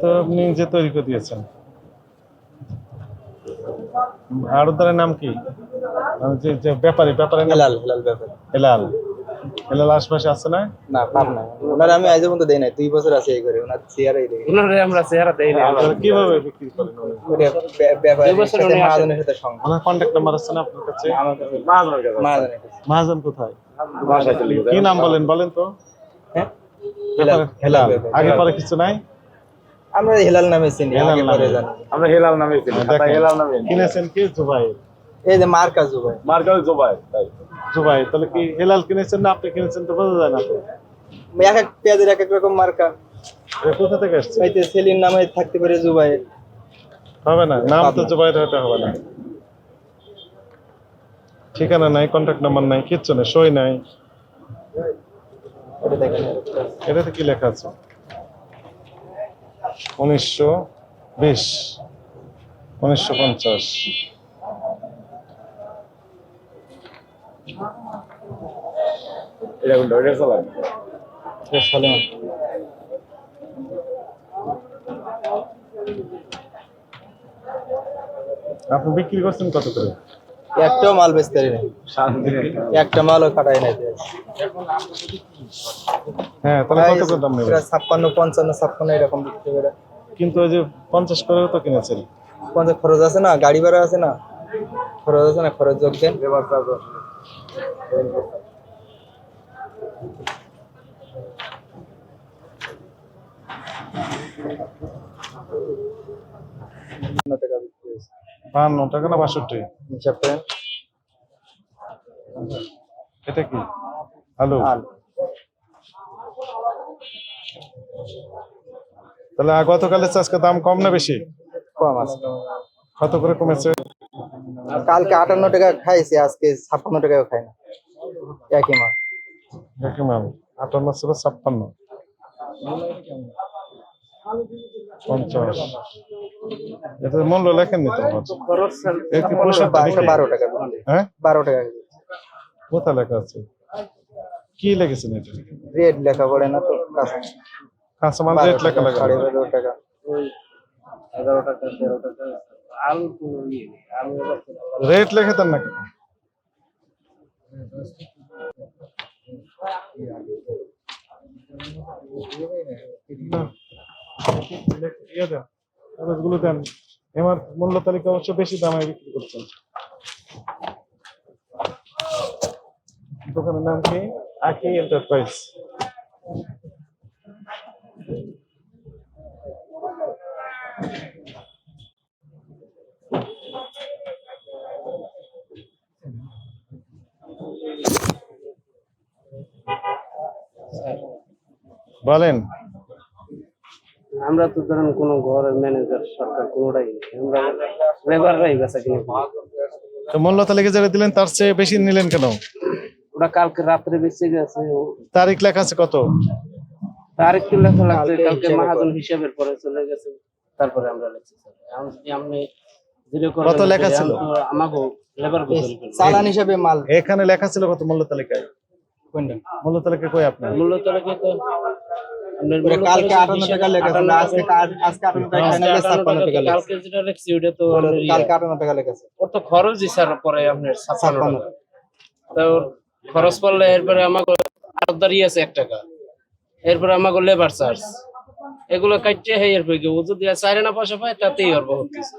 তো আপনি নিজে তৈরি করে দিয়েছেন। আড়তদারের নাম কি? যে যে ব্যাপারী ব্যাপারের নাম হেলাল হেলাল ব্যাপার। হেলাল। হেলাল আশপাশে আছে না? না পাব না ওনার আমি আজ পর্যন্ত দেই নাই দুই বছর আছে এই করে ওনার চেয়ারই দেই ওনারে আমরা চেহারা দেই না কীভাবে বিক্রি করেন দুই বছর উনি আসেন। সাথে সঙ্গ ওনার কন্ট্যাক্ট নাম্বার আছে না আপনার কাছে? আমার কাছে মাঝে মাঝে মহাজনের কাছে। মহাজন কোথায়? কি নাম বলেন বলেন তো? হ্যাঁ? হেলাল। হেলাল আগে পরে কিছু নাই? আমরা হেলাল নামে চিনি হেলাল নামে। আমরা হেলাল নামে চিনি খাতা হেলাল নামে কিনেছেন কি জুবাই এই যে মার্কা জুবাই মার্কা জুবাই তাই। জুবাই তাহলে কি হেলাল কিনেছেন না আপনি কিনেছেন তো বোঝা যায় না তো? এক এক পেঁয়াজের এক এক রকম মার্কা। কোথা থেকে আসছে? হয়তো সেলিন নামে থাকতে পারে জুবাই হবে না নাম তো জুবাই হতে হবে না। ঠিকানা নাই কন্ট্যাক্ট নাম্বার নাই কিচ্ছু নেই সই নাই। এটা দেখেন। এটাতে কি লেখা আছে? উনিশশো বিশ উনিশশো পঞ্চাশ। এটা কোনটা এটা এটা আপনি বিক্রি করছেন কত করে? একটাও মাল বেচতে পারি একটা মালও কাটাই নাই। হ্যাঁ তাহলে কত করে দাম নেবেন? ছাপ্পান্ন পঞ্চান্ন ছাপ্পান্ন এরকম বিক্রি করে। কিন্তু ওই যে পঞ্চাশ করেও তো কিনেছেন। পঞ্চাশ খরচ আছে না গাড়ি ভাড়া আছে না? খরচ আছে না খরচ যোগ দেন। টাকা। বাহান্ন টাকা না বাষট্টি? হিসাব করেন। এটা কি? আলু। আলু। তাহলে গতকালের আজকে দাম কম না বেশি? কম আছে। কত করে কমেছে? কালকে আটান্ন টাকা খাইছি আজকে ছাপ্পান্ন টাকাও খাই না। একই মাল। দেখি ম্যাম আটান্ন ছিল ছাপ্পান্ন। পঞ্চাশ। এটা মূল্য লেখেননি তো এর কি পঁয়ষট্টি বারোশো বারো টাকা। হ্যাঁ? বারো টাকা। কোথায় লেখা আছে? কি লিখেছেন এটা? রেট লেখা পড়ে না তো কাঁচা। বারো রেট লেখা লাগা সাড়ে বারো টাকা। এগারো টাকা তেরো টাকা আলু ইয়ে আলু রেট লেখে দেন না। কেন না। ইয়ে দেন, দেন মূল্য তালিকা অবশ্য বেশি দামে বিক্রি করছেন। দোকানের নাম কি? আকি এন্টারপ্রাইজ বলেন। আমরা তো ধরেন কোনো ঘরের ম্যানেজার সরকার কোনোটাই আমরা লেবাররাই বেচা কিনে তো তালিকা যেটা দিলেন তার চেয়ে বেশি নিলেন কেন? ওরা কালকে রাত্রে বেঁচে গেছে। তারিখ লেখা আছে কত? তার একটু লেখা লাগছে কালকে মহাজন হিসাবের পরে চলে গেছে। তারপরে আমরা লিখছি স্যার। এখন যদি আপনি জিরো করে কত লেখা ছিল? আমাকে লেবার চালান হিসাবে মাল। এখানে লেখা ছিল কত মূল্য তালিকায় মূল্য তালিকা কই আপনার? মূল্য তালিকা তো ওটা কালকে তালিকা আটান্ন হিসেবে টাকা লেখা ছিল আজকে আজকে আটান্ন টাকা আজকে খাই না, আটান্ন ছাপ্পান্ন টাকা, টাকা কালকে যেটা লিখছি ওটা তো কালকে আটান্ন টাকা লেখা ওর তো খরচই স্যার পরে আপনার ছাপ্পান্ন ছাপ্পান্ন। টাকা। তা ওর খরচ পড়লে এরপরে আমাকে আরদারি আছে এক টাকা। এরপরে আমাকে লেবার চার্জ এগুলো কাটছে হে এরপরে ও যদি চাইরে না পয়সা পায় তাতেই ওর বহুত কিছু।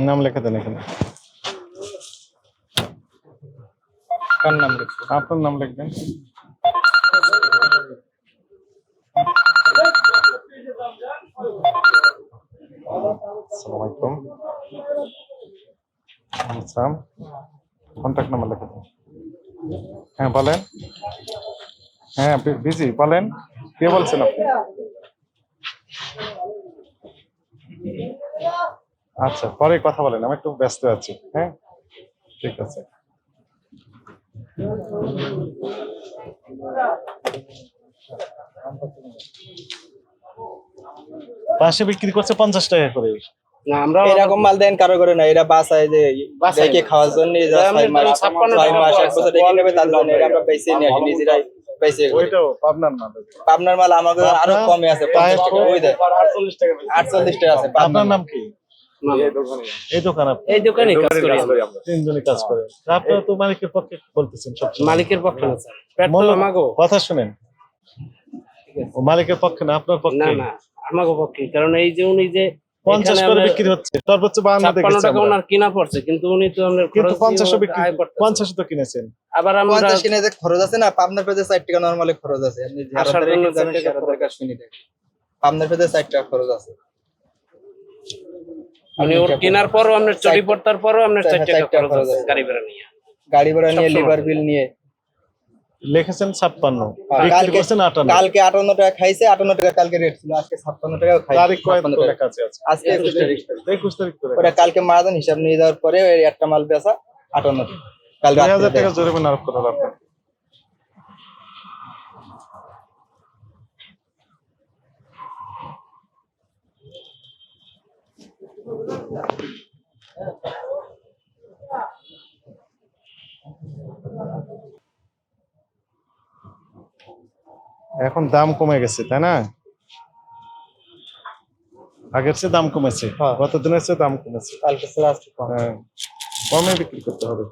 নাম লেখা দেন এখানে কার নাম লিখছে? আপনার নাম লিখবেন। আসসালামু আলাইকুম। আসাম কন্ট্যাক্ট নাম্বার লিখে দিন। হ্যাঁ বলেন। হ্যাঁ বিজি বলেন। কে বলছেন আপনি? আচ্ছা পরে কথা বলেন। আমি একটু ব্যস্ত আছি। হ্যাঁ ঠিক আছে। পাশে বিক্রি করছে পঞ্চাশ টাকা করে। না আমরা এরকম মাল দেন কারও করে না এরা বাসায় যে বাসায় খাওয়ার জন্য ছয় মাস এক বছর রেখে নেবে তার জন্য আমরা বেঁচে নিজেরাই পাবনার না পাবনার মাল আমাকে আরও কমে আছে পঞ্চাশ টাকা। আটচল্লিশ টাকা আছে পাবনার আপনার নাম কি? এই দোকান এই দোকানে কাজ করি তিনজনই কাজ করে আপনারা তো মালিকের পক্ষে বলতেছেন সব মালিকের পক্ষে না স্যার। পেট্রোল আমাগো। কথা শুনেন। ও মালিকের পক্ষে না আপনার পক্ষে? না আমাগো পক্ষে। কারণ এই যে উনি যে পঞ্চাশ করে বিক্রি হচ্ছে সর্বোচ্চ বাহান্ন দেখেছি টাকা ওনার কিনা পড়ছে কিন্তু উনি তো আমাদের কিন্তু খরচ বিক্রি আয় তো কিনেছেন। আবার আমরা পঞ্চাশ কিনে যে খরচ আছে না পাবনার পেজে ষাট টাকা নর্মালি খরচ আছে। আপনি আসার যারা জন্য ষাট টাকা সেটা দরকার পাবনার পেজে ষাট টাকা খরচ আছে। উনি ওর কেনার পরও আপনার চটি পড়তার পরও আপনার চার টাকা খরচ আছে। গাড়ি ভাড়া নিয়ে। গাড়ি ভাড়া নিয়ে লিভার বিল নিয়ে। লিখেছেন ছাপ্পান্ন। আর বিক্রি কালকে করছেন আটান্ন। কালকে আটান্ন টাকা খাইছে আটান্ন টাকা কালকে রেট ছিল আজকে ছাপ্পান্ন টাকা। আজকে। একুশ তারিখ ওটা কালকে মারাদান হিসাব নিয়ে যাওয়ার পরে ওই একটা মাল বেচা আটান্ন টাকা। কাল দুই হাজার টাকা জরিমানা আরোপ করা এখন দাম কমে গেছে তাই না? আগের চেয়ে দাম কমেছে হ্যাঁ। গত দিনের চেয়ে দাম কমেছে। কালকে হ্যাঁ। কমে বিক্রি করতে হবে।